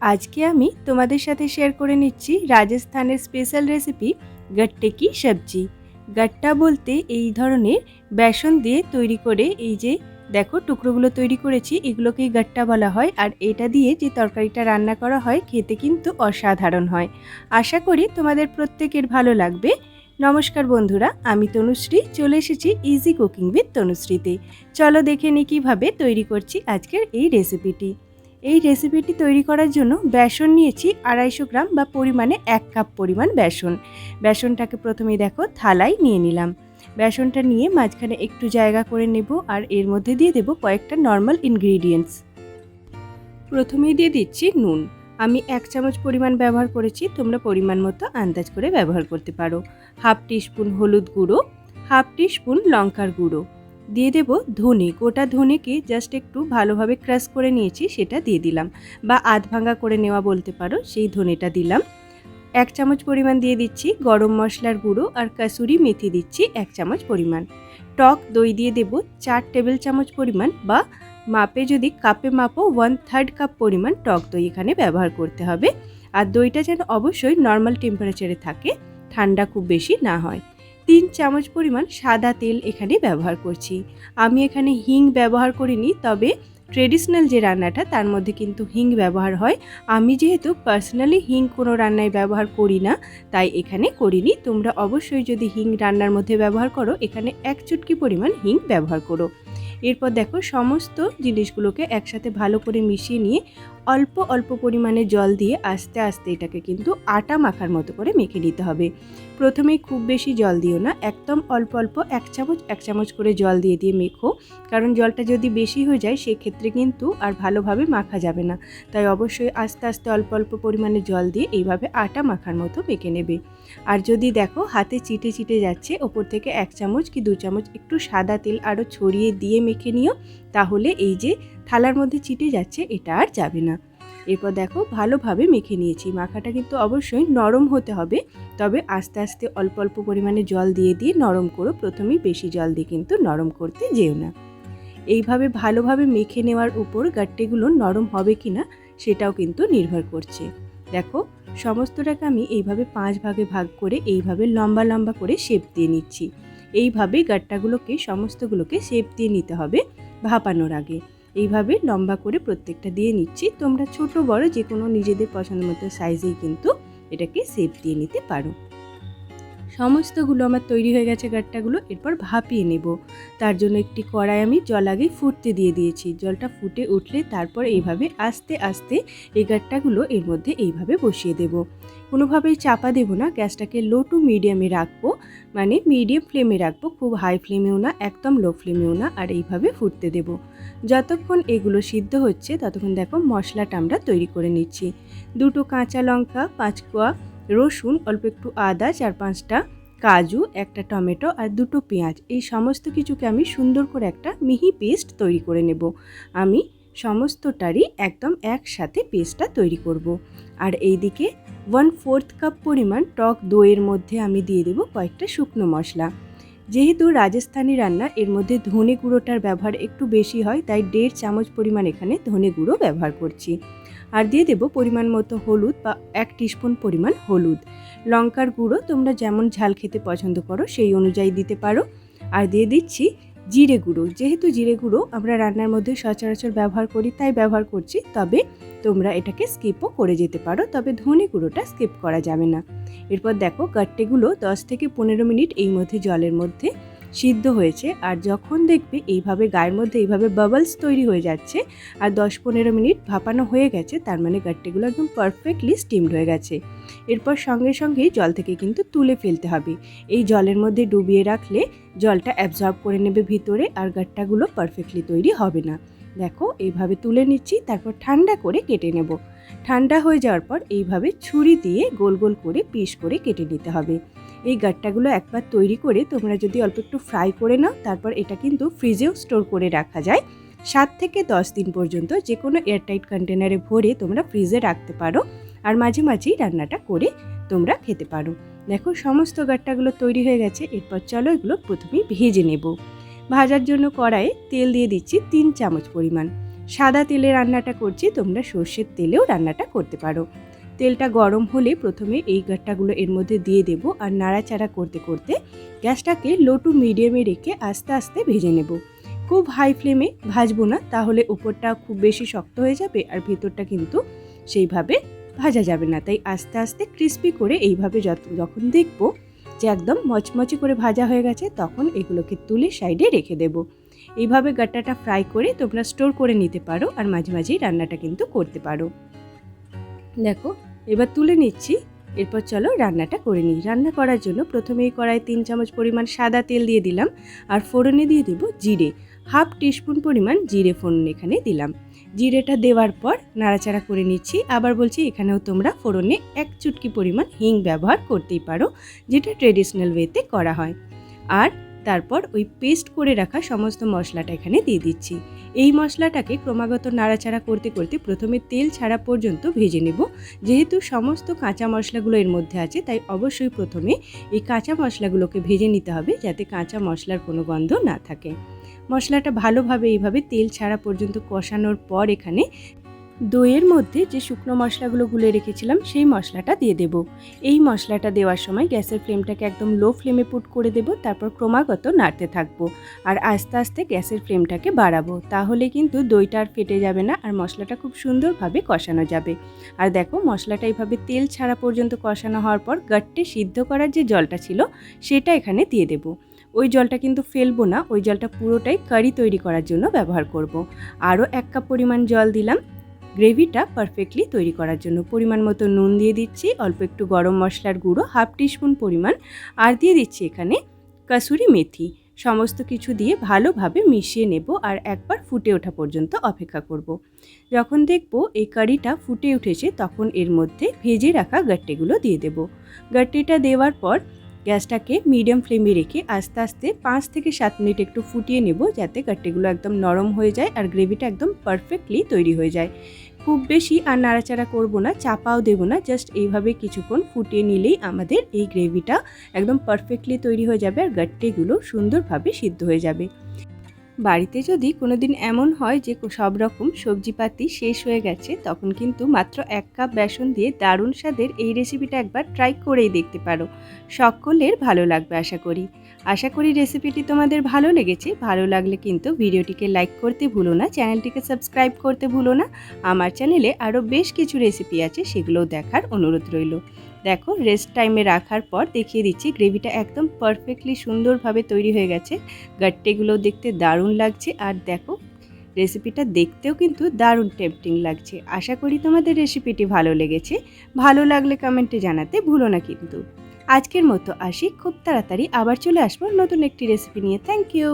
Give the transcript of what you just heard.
আজকে আমি তোমাদের সাথে শেয়ার করে নিচ্ছি রাজস্থানের স্পেশাল রেসিপি গাট্টে কি সবজি। গাট্টা বলতে এই ধরনের বেসন দিয়ে তৈরি করে এই যে দেখো টুকরোগুলো তৈরি করেছি, এগুলোকেই গাট্টা বলা হয়। আর এটা দিয়ে যে তরকারিটা রান্না করা হয়, খেতে কিন্তু অসাধারণ হয়। আশা করি তোমাদের প্রত্যেকের ভালো লাগবে। নমস্কার বন্ধুরা, আমি তনুশ্রী, চলে এসেছি ইজি কুকিং উইথ তনুশ্রীতে। চলো দেখে নিই কীভাবে তৈরি করছি আজকের এই রেসিপিটি এই রেসিপিটি তৈরি করার জন্য বেসন নিয়েছি আড়াইশো গ্রাম বা পরিমাণে এক কাপ পরিমাণ বেসন। বেসনটাকে প্রথমে দেখো থালায় নিয়ে নিলাম। বেসনটা নিয়ে মাঝখানে একটু জায়গা করে নেব আর এর মধ্যে দিয়ে দেব কয়েকটা নর্মাল ইনগ্রিডিয়েন্টস প্রথমেই দিয়ে দিচ্ছি নুন। আমি এক চামচ পরিমাণ ব্যবহার করেছি, তোমরা পরিমাণ মতো আন্দাজ করে ব্যবহার করতে পারো। হাফ টিস্পুন হলুদ গুঁড়ো, হাফ টিস্পুন লঙ্কার গুঁড়ো। দিয়ে দেব ধনে। গোটা ধনেকে জাস্ট একটু ভালোভাবে ক্রাশ করে নিয়েছি, সেটা দিয়ে দিলাম। বা আধ ভাঙা করে নেওয়া বলতে পারো, সেই ধনেটা দিলাম। এক চামচ পরিমাণ দিয়ে দিচ্ছি গরম মশলার গুঁড়ো আর কাসুরি মেথি দিচ্ছি এক চামচ পরিমাণ। টক দই দিয়ে দেব চার টেবিল চামচ পরিমাণ বা মাপে যদি কাপে মাপো ওয়ান থার্ড কাপ পরিমাণ টক দই এখানে ব্যবহার করতে হবে। আর দইটা যেন অবশ্যই নর্মাল টেম্পারেচারে থাকে, ঠান্ডা খুব বেশি না হয়। তিন চামচ পরিমাণ সাদা তেল এখানে ব্যবহার করছি। আমি এখানে হিং ব্যবহার করিনি, তবে ট্রেডিশনাল যে রান্নাটা তার মধ্যে কিন্তু হিং ব্যবহার হয়। আমি যেহেতু পার্সোনালি হিং কোনো রান্নায় ব্যবহার করি না, তাই এখানে করিনি। তোমরা অবশ্যই যদি হিং রান্নার মধ্যে ব্যবহার করো, এখানে এক চুটকি পরিমাণ হিং ব্যবহার করো। এরপর দেখো, সমস্ত জিনিসগুলোকে একসাথে ভালো করে মিশিয়ে নিয়ে অল্প অল্প পরিমাণে জল দিয়ে আস্তে আস্তে এটাকে কিন্তু আটা মাখার মতো করে মেখে নিতে হবে। প্রথমেই খুব বেশি জল দিও না, একদম অল্প অল্প এক চামচ এক চামচ করে জল দিয়ে দিয়ে মেখো। কারণ জলটা যদি বেশি হয়ে যায়, সেক্ষেত্রে কিন্তু আর ভালোভাবে মাখা যাবে না। তাই অবশ্যই আস্তে আস্তে অল্প অল্প পরিমাণে জল দিয়ে এইভাবে আটা মাখার মতো মেখে নেবে। আর যদি দেখো হাতে চিটে চিটে যাচ্ছে, ওপর থেকে এক চামচ কি দু চামচ একটু সাদা তেল আরও ছড়িয়ে দিয়ে মেখে নিও। তাহলে এই যে থালার মধ্যে চিটে যাচ্ছে, এটা আর যাবে না। এরপর দেখো ভালোভাবে মেখে নিয়েছি। মাখাটা কিন্তু অবশ্যই নরম হতে হবে। তবে আস্তে আস্তে অল্প অল্প পরিমাণে জল দিয়ে দিয়ে নরম করো। প্রথমেই বেশি জল দিয়ে কিন্তু নরম করতে যেও না। এইভাবে ভালোভাবে মেখে নেওয়ার উপর গাট্টেগুলো নরম হবে কি না সেটাও কিন্তু নির্ভর করছে। দেখো সমস্তটাকে আমি এইভাবে পাঁচ ভাগে ভাগ করে এইভাবে লম্বা লম্বা করে শেপ দিয়ে নিচ্ছি। এইভাবে গাট্টাগুলোকে, সমস্তগুলোকে শেপ দিয়ে নিতে হবে। ভাপানোর আগে। এইভাবে লম্বা করে প্রত্যেকটা দিয়ে নিচ্ছি। তোমরা ছোট, বড় যে কোনো নিজেদের পছন্দ মতো সাইজেই কিন্তু এটাকে শেপ দিয়ে নিতে পারো। সমস্তগুলো আমার তৈরি হয়ে গেছে গাট্টাগুলো, এরপর ভাপিয়ে নেব। তার জন্য একটি কড়াই আমি জল আগে ফুটতে দিয়ে দিয়েছি। জলটা ফুটে উঠলে তারপর এইভাবে আস্তে আস্তে এই গাট্টাগুলো এর মধ্যে এইভাবে বসিয়ে দেব। কোনোভাবেই চাপা দেবো না, গ্যাসটাকে লো টু মিডিয়ামে রাখব। মানে মিডিয়াম ফ্লেমে রাখব, খুব হাই ফ্লেমেও না, একদম লো ফ্লেমেও না, আর এইভাবে ফুটতে দেব। যতক্ষণ এগুলো সিদ্ধ হচ্ছে, ততক্ষণ দেখো মশলাটা আমরা তৈরি করে নিচ্ছি। দুটো কাঁচা লঙ্কা, পাঁচ কোয়া রসুন, অল্প একটু আদা, চার পাঁচটা কাজু, একটা টমেটো আর দুটো পেঁয়াজ। এই সমস্ত কিছুকে আমি সুন্দর করে একটা মিহি পেস্ট তৈরি করে নেব। আমি সমস্তটারই একদম একসাথে পেস্টটা তৈরি করব। আর এইদিকে ওয়ান ফোর্থ কাপ পরিমাণ টক দইয়ের মধ্যে আমি দিয়ে দেবো কয়েকটা শুকনো মশলা। যেহেতু রাজস্থানি রান্না, এর মধ্যে ধনে গুঁড়োটার ব্যবহার একটু বেশি হয়, তাই দেড় চামচ পরিমাণ এখানে ধনে গুঁড়ো ব্যবহার করছি। আর দিয়ে দেব পরিমাণ মতো হলুদ বা এক টিস্পুন পরিমাণ হলুদ। লঙ্কার গুঁড়ো তোমরা যেমন ঝাল খেতে পছন্দ করো, সেই অনুযায়ী দিতে পারো। আর দিয়ে দিচ্ছি জিরে গুঁড়ো। যেহেতু জিরে গুঁড়ো আমরা রান্নার মধ্যে সচরাচর ব্যবহার করি, তাই ব্যবহার করছি। তবে তোমরা এটাকে স্কিপও করে যেতে পারো, তবে ধনে গুঁড়োটা স্কিপ করা যাবে না। এরপর দেখো গাট্টেগুলো দশ থেকে পনেরো মিনিট এই মধ্যে জলের মধ্যে সিদ্ধ হয়েছে আর যখন দেখবে এইভাবে গায়ের মধ্যে এইভাবে বাবলস তৈরি হয়ে যাচ্ছে আর দশ পনেরো মিনিট ভাপানো হয়ে গেছে, তার মানে গাট্টেগুলো একদম পারফেক্টলি স্টিমড হয়ে গেছে। এরপর সঙ্গে সঙ্গেই জল থেকে কিন্তু তুলে ফেলতে হবে। এই জলের মধ্যে ডুবিয়ে রাখলে জলটা অ্যাবজর্ব করে নেবে ভিতরে আর গাট্টাগুলো পারফেক্টলি তৈরি হবে না। দেখো, এইভাবে তুলে নিচ্ছি, তারপর ঠান্ডা করে কেটে নেব। ঠান্ডা হয়ে যাওয়ার পর এইভাবে ছুরি দিয়ে গোল গোল করে পিস করে কেটে নিতে হবে। এই গাট্টাগুলো একবার তৈরি করে তোমরা যদি অল্প একটু ফ্রাই করে নাও, তারপর এটা কিন্তু ফ্রিজেও স্টোর করে রাখা যায়। সাত থেকে দশ দিন পর্যন্ত যে কোনো এয়ারটাইট কন্টেনারে ভরে তোমরা ফ্রিজে রাখতে পারো আর মাঝে মাঝেই রান্নাটা করে তোমরা খেতে পারো। দেখো, সমস্ত গাট্টাগুলো তৈরি হয়ে গেছে, এরপর চলো এগুলো প্রথমেই ভেজে নেব। ভাজার জন্য কড়াইয়ে তেল দিয়ে দিচ্ছি তিন চামচ পরিমাণ। সাদা তেলে রান্নাটা করছি, তোমরা সর্ষের তেলেও রান্নাটা করতে পারো। তেলটা গরম হলে প্রথমে এই গাট্টাগুলো এর মধ্যে দিয়ে দেব আর নাড়াচাড়া করতে করতে গ্যাসটাকে লো টু মিডিয়ামে রেখে আস্তে আস্তে ভেজে নেব। খুব হাই ফ্লেমে ভাজবো না, তাহলে উপরটা খুব বেশি শক্ত হয়ে যাবে আর ভেতরটা কিন্তু সেইভাবে ভাজা যাবে না। তাই আস্তে আস্তে ক্রিস্পি করে এইভাবে যখন দেখব যে একদম মচমচে করে ভাজা হয়ে গেছে, তখন এগুলোকে তুলে সাইডে রেখে দেব। এইভাবে গাট্টাটা ফ্রাই করে তোমরা স্টোর করে নিতে পারো আর মাঝে মাঝেই রান্নাটা কিন্তু করতে পারো। দেখো এবার তুলে নিচ্ছি। এরপর চলো রান্নাটা করে নিই। রান্না করার জন্য প্রথমেই কড়াই তিন চামচ পরিমাণ সাদা তেল দিয়ে দিলাম আর ফোড়নে দিয়ে দেব জিরে। হাফ টিস্পুন পরিমাণ জিরে ফোড়ন এখানে দিলাম। জিরেটা দেওয়ার পর নাড়াচাড়া করে নিচ্ছি। আবার বলছি, এখানেও তোমরা ফোড়নে এক চুটকি পরিমাণ হিং ব্যবহার করতেই পারো, যেটা ট্রেডিশনাল ওয়েতে করা হয়। আর তারপর ওই পেস্ট করে রাখা সমস্ত মশলাটা এখানে দিয়ে দিচ্ছি। এই মশলাটাকে ক্রমাগত নাড়াচাড়া করতে করতে প্রথমে তেল ছাড়া পর্যন্ত ভেজে নেব। যেহেতু সমস্ত কাঁচা মশলাগুলো এর মধ্যে আছে, তাই অবশ্যই প্রথমে এই কাঁচা মশলাগুলোকে ভেজে নিতে হবে যাতে কাঁচা মশলার কোনো গন্ধ না থাকে। মশলাটা ভালোভাবে এইভাবে তেল ছাড়া পর্যন্ত কষানোর পর এখানে দইয়ের মধ্যে যে শুকনো মশলাগুলো গুলে রেখেছিলাম, সেই মশলাটা দিয়ে দেব। এই মশলাটা দেওয়ার সময় গ্যাসের ফ্লেমটাকে একদম লো ফ্লেমে পুট করে দেব, তারপর ক্রমাগত নাড়তে থাকব আর আস্তে আস্তে গ্যাসের ফ্লেমটাকে বাড়াবো। তাহলে কিন্তু দইটা আর ফেটে যাবে না আর মশলাটা খুব সুন্দরভাবে কষানো যাবে। আর দেখো, মশলাটা এইভাবে তেল ছাড়া পর্যন্ত কষানো হওয়ার পর গাট্টে সিদ্ধ করার যে জলটা ছিল, সেটা এখানে দিয়ে দেবো। ওই জলটা কিন্তু ফেলব না, ওই জলটা পুরোটাই কারি তৈরি করার জন্য ব্যবহার করব। আরও এক কাপ পরিমাণ জল দিলাম। গ্রেভিটা পারফেক্টলি তৈরি করার জন্য পরিমাণ মতো নুন দিয়ে দিচ্ছি, অল্প একটু গরম মশলার গুঁড়ো হাফ টিস্পুন পরিমাণ, আর দিয়ে দিচ্ছি এখানে কাসুরি মেথি সমস্ত কিছু দিয়ে ভালোভাবে মিশিয়ে নেব আর একবার ফুটে ওঠা পর্যন্ত অপেক্ষা করব। যখন দেখব এই কারিটা ফুটে উঠেছে, তখন এর মধ্যে ভেজে রাখা গাট্টেগুলো দিয়ে দেব গাট্টেটা দেওয়ার পর গ্যাসটাকে মিডিয়াম ফ্লেমে রেখে আস্তে আস্তে পাঁচ থেকে সাত মিনিট একটু ফুটিয়ে নেব যাতে গাট্টেগুলো একদম নরম হয়ে যায় আর গ্রেভিটা একদম পারফেক্টলি তৈরি হয়ে যায়। খুব বেশি আর নাড়াচাড়া করব না, চাপাও দেব না, জাস্ট এইভাবে কিছুক্ষণ ফুটিয়ে নিলেই আমাদের এই গ্রেভিটা একদম পারফেক্টলি তৈরি হয়ে যাবে আর গাট্টেগুলো সুন্দরভাবে সিদ্ধ হয়ে যাবে। বাড়িতে যদি কোনো দিন এমন হয় যে সব রকম সবজিপাতি শেষ হয়ে গেছে, তখন কিন্তু মাত্র এক কাপ বেসন দিয়ে দারুণ স্বাদের এই রেসিপিটা একবার ট্রাই করেই দেখতে পারো। সকলের ভালো লাগবে আশা করি। আশা করি রেসিপিটি তোমাদের ভালো লেগেছে। ভালো লাগলে কিন্তু ভিডিওটিকে লাইক করতে ভুলো না, চ্যানেলটিকে সাবস্ক্রাইব করতে ভুলো না। আমার চ্যানেলে আরও বেশ কিছু রেসিপি আছে, সেগুলোও দেখার অনুরোধ রইল। দেখো রেস্ট টাইমে রাখার পর দেখিয়ে দিচ্ছি গ্রেভিটা একদম পারফেক্টলি সুন্দরভাবে তৈরি হয়ে গেছে। গাট্টেগুলো দেখতে দারুণ লাগছে আর দেখো রেসিপিটা দেখতেও কিন্তু দারুণ টেম্পটিং লাগছে। আশা করি তোমাদের রেসিপিটি ভালো লেগেছে। ভালো লাগলে কমেন্টে জানাতে ভুলো না কিন্তু। আজকের মতো আসি, খুব তাড়াতাড়ি আবার চলে আসব নতুন একটি রেসিপি নিয়ে। Thank you